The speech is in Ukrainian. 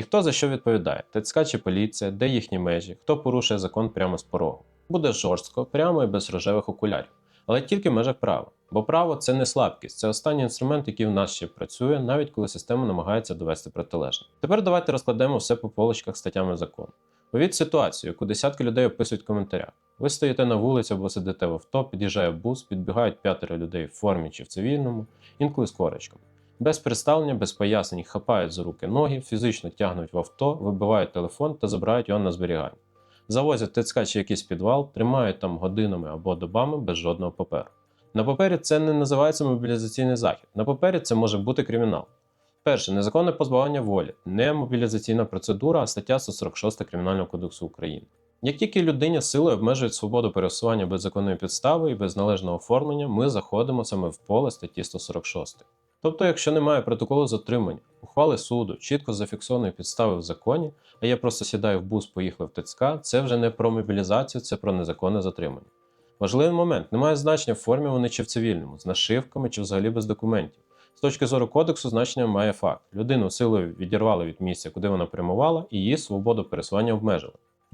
І хто за що відповідає? ТЦК чи поліція, де їхні межі, хто порушує закон прямо з порогу. Буде жорстко, прямо і без рожевих окулярів. Але тільки в межах права. Бо право це не слабкість, це останній інструмент, який в нас ще працює, навіть коли система намагається довести протилежне. Тепер давайте розкладемо все по полочках статтями закону. Уявіть ситуацію, яку десятки людей описують в коментарях. Ви стоїте на вулиці або сидите в авто, під'їжджає бус, підбігають п'ятеро людей в формі чи в цивільному, інколи з корочками. Без представлення, без пояснень хапають за руки ноги, фізично тягнуть в авто, вибивають телефон та забирають його на зберігання. Завозять ТЦК чи якийсь підвал, тримають там годинами або добами без жодного паперу. На папері це не називається мобілізаційний захід. На папері це може бути кримінал. Перше незаконне позбавлення волі, не мобілізаційна процедура, а стаття 146 Кримінального кодексу України. Як тільки людині силою обмежують свободу пересування без законної підстави і без належного оформлення, ми заходимо саме в поле статті 146. Тобто, якщо немає протоколу затримання, ухвали суду, чітко зафіксованої підстави в законі, а я просто сідаю в бус, поїхав в ТЦК, це вже не про мобілізацію, це про незаконне затримання. Важливий момент: немає значення в формі вони чи в цивільному, з нашивками чи взагалі без документів. З точки зору кодексу, значення має факт: людину силою відірвали від місця, куди вона прямувала, і її свободу пересування обмежили.